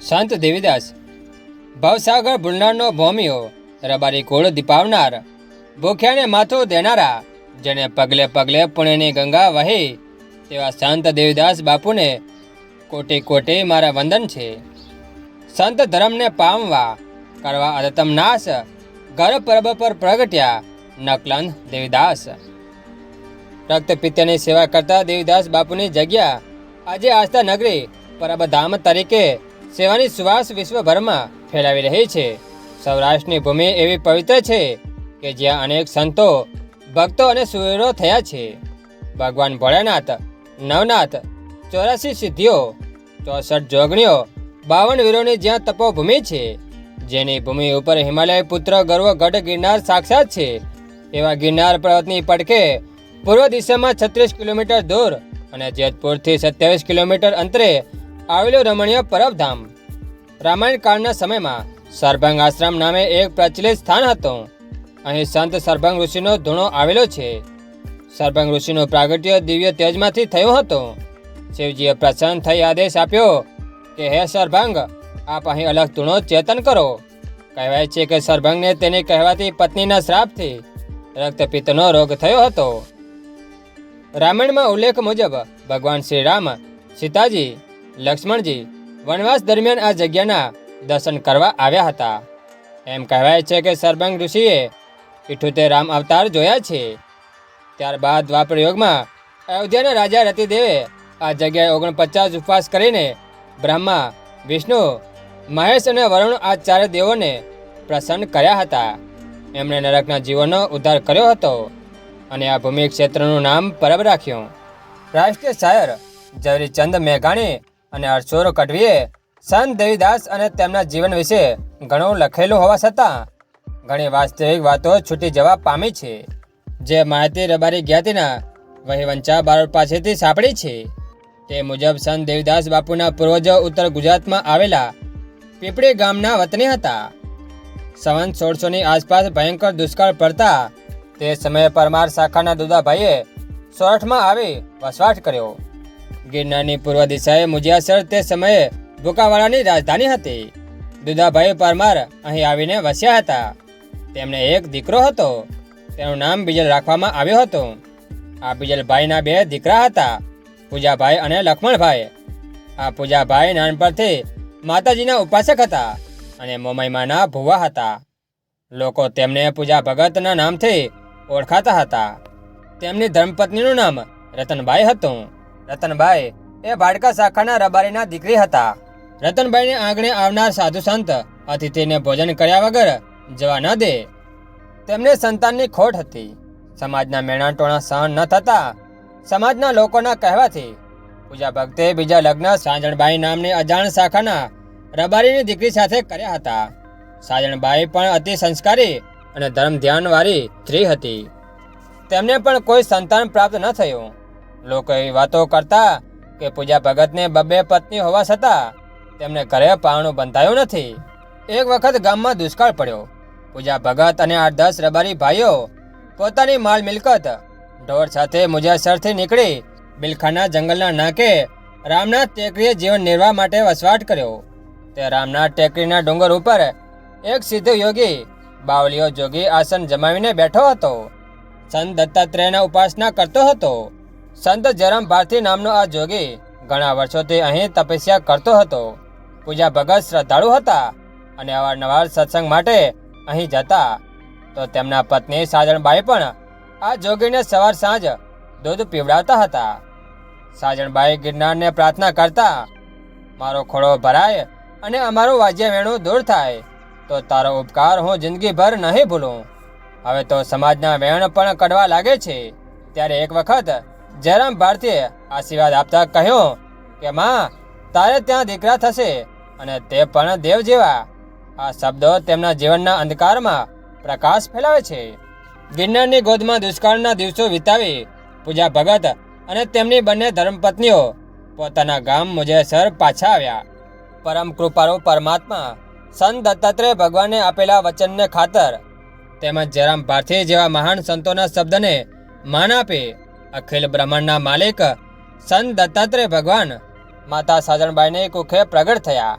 સંત દેવીદાસ. ભવસાગર ભૂલનારનો ભોમિયો, રબારી કોળ દીપાવનાર, ભૂખ્યાને માથું દેનારા, જેને પગલે પગલે પુણ્યની ગંગા વહી, તેવા સંત દેવીદાસ બાપુને કોટી કોટી મારા વંદન છે. સંત ધર્મને પામવા, કરવા અદતમ નાશ, ઘર પરબ પર પ્રગટ્યા, નકલંદ દેવીદાસ. રક્તપિત્તની સેવા કરતા દેવીદાસ બાપુની જગ્યા આજે આસ્થા નગરી પરબધામ તરીકે સેવાની સુવાસ વિશ્વભરમાં ફેલાવી રહી છે. સૌરાષ્ટ્રની ભૂમિ એવી પવિત્ર છે કે જ્યાં અનેક સંતો, ભક્તો અને સુવીરો થયા છે. ભગવાન ભોળાનાથ, નવનાથ, ચોરાસી સિદ્ધિઓ, ચોસઠ જોગણીઓ, બાવન વીરોની જ્યાં તપોભૂમિ છે, જેની ભૂમિ ઉપર હિમાલય પુત્ર ગર્વ ગઢ ગિરનાર સાક્ષાત છે. એવા ગિરનાર પર્વતની પડખે પૂર્વ દિશામાં છત્રીસ કિલોમીટર દૂર અને જેતપુરથી સત્યાવીસ કિલોમીટર અંતરે આવેલું રમણીય પરબધામ રામાયણ કાળના સમયમાં સરભંગ આશ્રમ નામે એક પ્રચલિત સ્થાન હતું. અહીં સંત સરભંગ ઋષિનો ધૂણો આવેલો છે. સરભંગ ઋષિનો પ્રાગટ્ય દિવ્ય તેજમાંથી થયો હતો. શિવજીએ પ્રસન્ન થઈ આદેશ આપ્યો કે, હે સરભંગ આપ અહીં અલગ ધૂણો ચેતન કરો. કહેવાય છે કે સરભંગને તેની કહેવાતી પત્નીના શ્રાપથી રક્તપિત્તનો રોગ થયો હતો. રામાયણમાં ઉલ્લેખ મુજબ ભગવાન શ્રી રામ સીતાજી, લક્ષ્મણજી વનવાસ દરમિયાન આ જગ્યાના દર્શન કરવા આવ્યા હતા. એમ કહેવાય છે કે સરભંગ ઋષિએ ઇઠ્ઠોતેર રામ અવતાર જોયા છે. ત્યારબાદ દ્વાપર યુગમાં અયોધ્યાના રાજા રતિદેવે આ જગ્યાએ ઓગણપચાસ ઉપવાસ કરીને બ્રહ્મા, વિષ્ણુ, મહેશ અને વરુણ આ ચાર દેવોને પ્રસન્ન કર્યા હતા. એમણે નરકના જીવોનો ઉદ્ધાર કર્યો હતો અને આ ભૂમિ ક્ષેત્રનું નામ પરબ રાખ્યું. રાષ્ટ્રીય શાયર ઝવેરીચંદ મેઘાણી અને અર્ચોરો કઢવીએ. સંત દેવીદાસ અને તેમના જીવન વિશે ઘણું લખેલું હોવા છતાં, ઘણી વાસ્તવિક વાતો છૂટી જવા પામી છે. જે માહિતી રબારી જ્ઞાતિના વહીવંચા બારોટ પાસેથી સાંપડી છે. તે મુજબ સંત દેવીદાસ બાપુના પૂર્વજો ઉત્તર ગુજરાતમાં આવેલા પીપળી ગામના વતની હતા. સંવંત સોળસોની આસપાસ ભયંકર દુષ્કાળ પડતા તે સમયે પરમાર શાખાના દુદાભાઈએ સોરઠમાં આવી વસવાટ કર્યો. ગિરનારની પૂર્વ દિશાએ મુજિયાસર તે સમયે ભૂકાવાળાની રાજધાની હતી. દુધાભાઈ પરમાર અહીં આવીને વસ્યા હતા. તેમને એક દીકરો હતો. તેનું નામ બીજલ રાખવામાં આવ્યું હતું. આ બીજલભાઈના બે દીકરા હતા, પૂજાભાઈ અને લક્ષ્મણભાઈ. આ પૂજાભાઈ નાનપણથી માતાજીના ઉપાસક હતા અને મોમાઈમાના ભુવા હતા. લોકો તેમને પૂજા ભગતના નામથી ઓળખાતા હતા. તેમની ધર્મપત્નીનું નામ રતનબાઈ હતું. રતનબાઈ એ ભાડકા શાખાના રબારીના દીકરી હતા. રતનભાઈને આંગણે આવનાર સાધુ સંત અતિથિને ભોજન કર્યા વગર જવા ન દે. તેમને સંતાનની ખોટ હતી. સમાજના મેણાટોણા સહન ન થતા સમાજના લોકોના કહેવાથી પૂજા ભક્તે બીજા લગ્ન સાજણબાઈ નામની અજાણ શાખાના રબારીની દીકરી સાથે કર્યા હતા. સાજણબાઈ પણ અતિ સંસ્કારી અને ધર્મ ધ્યાનવાળી સ્ત્રી હતી. તેમને પણ કોઈ સંતાન પ્રાપ્ત ન થયું. લોકો એવી વાતો કરતા કે પૂજા ભગતને બબ્બે પત્ની હોવા છતાં તેમને ઘરે પારણું બંધાયું નથી. એક વખત ગામમાં દુષ્કાળ પડ્યો. પૂજા ભગત અને આઠ દસ રબારી ભાઈઓ પોતાની માલ મિલકત ઢોર સાથે મુજાસરથી નીકળી બિલખાના જંગલના નાકે રામનાથ ટેકરીએ જીવન નિર્વાહ માટે વસવાટ કર્યો. તે રામનાથ ટેકરીના ડુંગર ઉપર એક સિદ્ધ યોગી બાવલીઓ જોગી આસન જમાવીને બેઠો હતો. સંત દત્તાત્રેયના ઉપાસના કરતો હતો. સંત જરમ ભારતી નામનો આ જોગી ઘણા વર્ષોથી અહીં તપસ્યા કરતો હતો. પૂજા ભગત શ્રદ્ધાળુ હતા અને અવારનવાર સત્સંગ માટે અહીં જતા. તો તેમના પત્ની સાજણબાઈ પણ આ જોગીને સવાર સાંજ દૂધ પીવડાવતા હતા. સાજણબાઈ ગિરનારને પ્રાર્થના કરતા, મારો ખોળો ભરાય અને અમારું વાજ્ય વેણું દૂર થાય, તો તારો ઉપકાર હું જિંદગીભર નહીં ભૂલું. હવે તો સમાજના વેણ પણ કડવા લાગે છે. ત્યારે એક વખત જયરામ ભારતીએ આશીર્વાદ આપતા કહ્યું કે, માં, તારે ત્યાં દીકરા થશે અને તે પણ દેવ જેવા. આ શબ્દો તેમના જીવનના અંધકારમાં પ્રકાશ ફેલાવે છે. ગિરનારની ગોદમાં દુષ્કાળના દિવસો વિતાવી પૂજા ભગત અને તેમની બંને ધર્મપત્નીઓ પોતાના ગામ મુજેસર પાછા આવ્યા. પરમ કૃપાળુ પરમાત્મા સંત દત્તાત્રેય ભગવાને આપેલા વચનને ખાતર તેમજ જયરામ ભારતી જેવા મહાન સંતોના શબ્દને માન આપે અખિલ બ્રહ્માંડના માલિક સંત દત્તાત્રેય ભગવાન માતા સાજણબાઈને કુખે પ્રગટ થયા.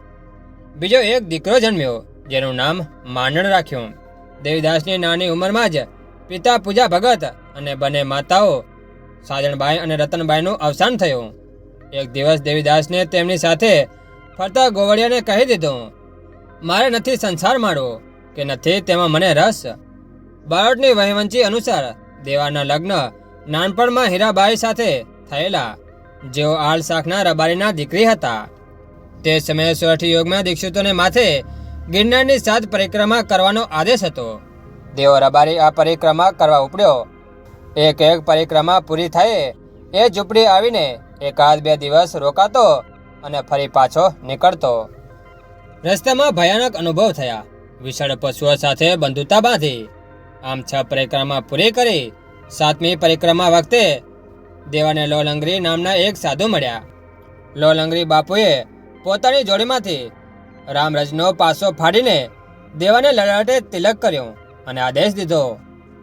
બીજો એક દીકરો જન્મ્યો, જેનું નામ માંડણ રાખ્યું. દેવીદાસની નાની ઉંમરમાં જ પિતા પૂજા ભગત અને બંને માતાઓ સાજણબાઈ અને રતનબાઈનું અવસાન થયું. એક દિવસ દેવીદાસને તેમની સાથે ફરતા ગોવળિયાને કહી દીધું, મારે નથી સંસાર માળવો કે નથી તેમાં મને રસ. બાળકની વહીવંચી અનુસાર દેવાના લગ્ન નાનપણમાં હીરાબાઈ સાથે થયેલા જેઓ આળ શાખના રબારીના દીકરી હતા. તે સમયે સોરઠી યોગમાં દીક્ષિતોને માથે ગિરનારની સાત પરિક્રમા કરવાનો આદેશ હતો. દેવો રબારી આ પરિક્રમા કરવા ઉપડ્યો. એક એક પરિક્રમા પૂરી થાય એ ઝૂંપડી આવીને એકાદ બે દિવસ રોકાતો અને ફરી પાછો નીકળતો. રસ્તામાં ભયાનક અનુભવ થયા. વિશાળ પશુઓ સાથે બંધુતા બાંધી. આમ છ પરિક્રમા પૂરી કરી સાતમી પરિક્રમા વખતે દેવાને લોલંગરી નામના એક સાધુ મળ્યા. લોલંગરી બાપુએ પોતાની જોડીમાંથી રામરજનો પાસો ફાડીને દેવાને લડાટે તિલક કર્યો અને આદેશ દીધો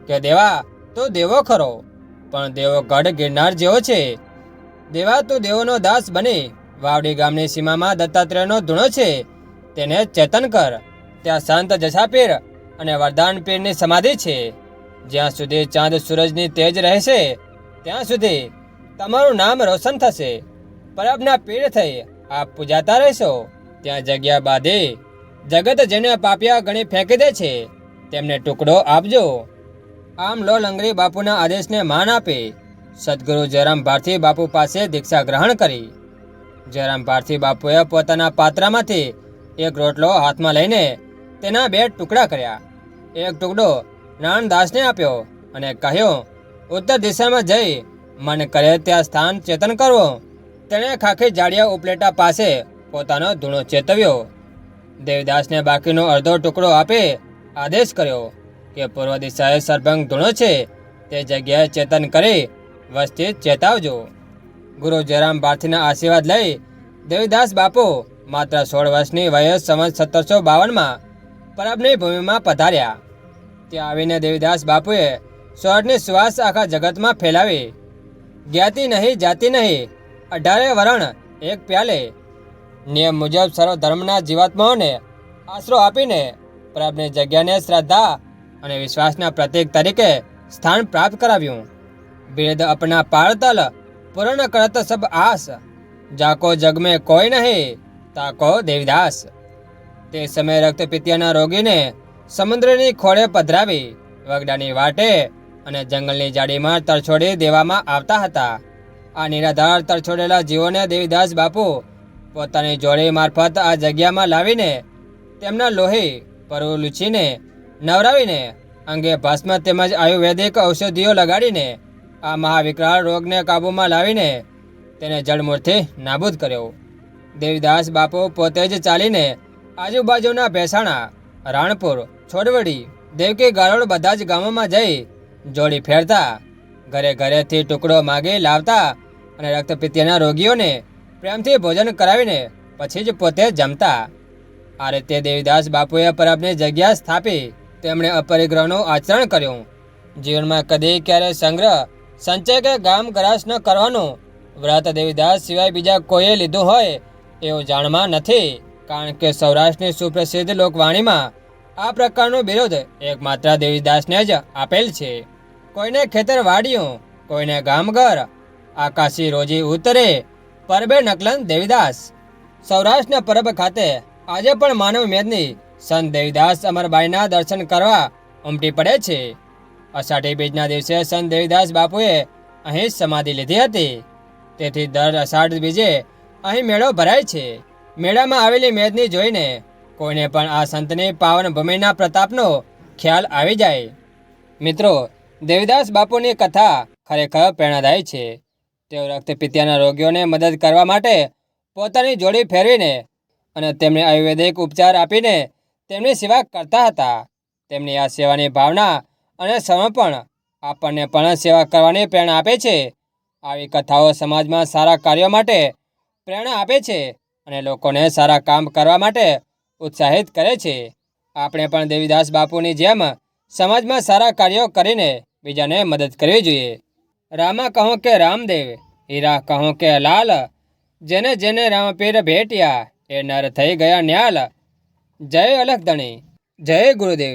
કે, દેવા, તું દેવો ખરો, પણ દેવો ગઢ ગિરનાર જેવો છે. દેવા, તું દેવોનો દાસ બની. વાવડી ગામની સીમામાં દત્તાત્રેયનો ધૂણો છે. તેને ચેતન કર. ત્યાં સંત જશાપીર અને વરદાન પીરની સમાધિ છે. જ્યાં સુધી ચાંદ સૂરજની તેજ રહેશે, ત્યાં સુધી તમારું નામ રોશન થશે. પરબના પીડ થઈ આપ પૂજાતા રહેશો. ત્યાં જગ્યા બાંધી જગત જેને પાપિયા ગણી ફેંકી દે છે, તેમને ટુકડો આપજો. આમ લો લંગરી બાપુના આદેશને માન આપી સદગુરુ જયરામ ભારતી બાપુ પાસે દીક્ષા ગ્રહણ કરી. જયરામ ભારતી બાપુએ પોતાના પાત્રામાંથી એક રોટલો હાથમાં લઈને તેના બે ટુકડા કર્યા. એક ટુકડો નાનદાસને આપ્યો અને કહ્યું, ઉત્તર દિશામાં જઈ, મન કરે ત્યાં સ્થાન ચેતન કરવો તેણે ખાખી જાડિયા ઉપલેટા પાસે પોતાનો ધૂણો ચેતવ્યો. દેવદાસને બાકીનો અડધો ટુકડો આપી આદેશ કર્યો કે પૂર્વ દિશાએ સરભંગ ધૂણો છે, તે જગ્યાએ ચેતન કરી, વસ્તી ચેતાવજો. ગુરુ જયરામ ભારતીના આશીર્વાદ લઈ દેવીદાસ બાપુ માત્ર સોળ વર્ષની વયસ સમજ સત્તરસો બાવનમાં પરબની ભૂમિમાં પધાર્યા. ત્યાં આવીને દેવીદાસ બાપુએ સ્વરની શ્વાસ આખા જગતમાં ફેલાવી. જ્ઞાતિ નહીં, જાતિ નહીં, અઢારે વરણ, એક પ્યાલે. નિયમ મુજબ સર્વ ધર્મના જીવાત્માઓને આશરો આપીને પ્રભની જગ્યાને શ્રદ્ધા અને વિશ્વાસના પ્રતીક તરીકે સ્થાન પ્રાપ્ત કરાવ્યું. વેદ અપના પારતલ પૂર્ણ કરત સબ આસ. જાકો જગમે કોઈ નહીં, તાકો દેવદાસ. તે સમયે રક્તપિત્યાના રોગીને સમુદ્રની ખોળે પધરાવી વગડાની વાટે અને જંગલની જાડીમાં તરછોડી દેવામાં આવતા હતા. આ નિરાધાર તરછોડેલા જીવોને દેવીદાસ બાપુ પોતાની જોડી મારફત આ જગ્યામાં લાવીને તેમના લોહી પરુ લૂછીને, નવરાવીને, અંગે ભસ્મ તેમજ આયુર્વેદિક ઔષધિઓ લગાડીને આ મહાવિકરાળ રોગને કાબૂમાં લાવીને તેને જળમૂળથી નાબૂદ કર્યો. દેવીદાસ બાપુ પોતે જ ચાલીને આજુબાજુના ભેસાણા, રાણપુર છોડવડી, દેવકી ગારોડ બધા જ ગામોમાં જઈ જોડી ફેરતા. ઘરે ઘરેથી ટુકડો માગી, લાવતા અને રક્તપિત્તના રોગીઓને પ્રેમથી ભોજન કરાવીને પછી જ પોતે જમતા. આ રીતે દેવીદાસ બાપુએ પરબની જગ્યા સ્થાપી, તેમણે અપરિગ્રહનું આચરણ કર્યું. જીવનમાં કદી ક્યારે સંગ્રહ, સંચય કે ગામ ગ્રાસ ન કરવાનું. વ્રત દેવીદાસ સિવાય બીજા કોઈએ લીધું હોય એવું જાણમાં નથી. કારણ કે સૌરાષ્ટ્રની સુપ્રસિદ્ધ લોકવાણીમાં આ પ્રકારનો વિરોધ એકમાત્ર દેવીદાસને જ આપેલ છે. કોઈને ખેતર વાડિયું કોઈને ગામઘર, આકાશી રોજી ઉતરે, પરબે નકલન દેવીદાસ. સૌરાષ્ટ્રના પરબ ખાતે આજે પણ માનવ મેદની સંત દેવીદાસ અમરબાઈના દર્શન કરવા ઉમટી પડે છે. અષાઢી બીજના દિવસે સંત દેવીદાસ બાપુએ અહીં સમાધિ લીધી હતી. તેથી દર અષાઢ બીજે અહીં મેળો ભરાય છે. મેળામાં આવેલી મેદની જોઈને કોઈને પણ આ સંતની પાવન ભૂમિના પ્રતાપનો ખ્યાલ આવી જાય. મિત્રો, દેવીદાસ બાપુની કથા ખરેખર પ્રેરણાદાયી છે. તેઓ રક્તપિત્યાના રોગીઓને મદદ કરવા માટે પોતાની જોડી ફેરવીને અને તેમને આયુર્વેદિક ઉપચાર આપીને તેમની સેવા કરતા હતા. તેમની આ સેવાની ભાવના અને સમર્પણ આપણને પણ સેવા કરવાની પ્રેરણા આપે છે. આવી કથાઓ સમાજમાં સારા કાર્યો માટે પ્રેરણા આપે છે અને લોકોને સારા કામ કરવા માટે ઉત્સાહિત કરે છે. આપણે પણ દેવીદાસ બાપુની જેમ સમાજમાં સારા કાર્યો કરીને બીજાને મદદ કરવી જોઈએ. રામા કહો કે રામદેવ, હીરા કહો કે લાલ, જેને જેને રામપીર ભેટ્યા, એ નર થઈ ગયા ન્યાલ. જય અલખ ધણી જય ગુરુદેવ.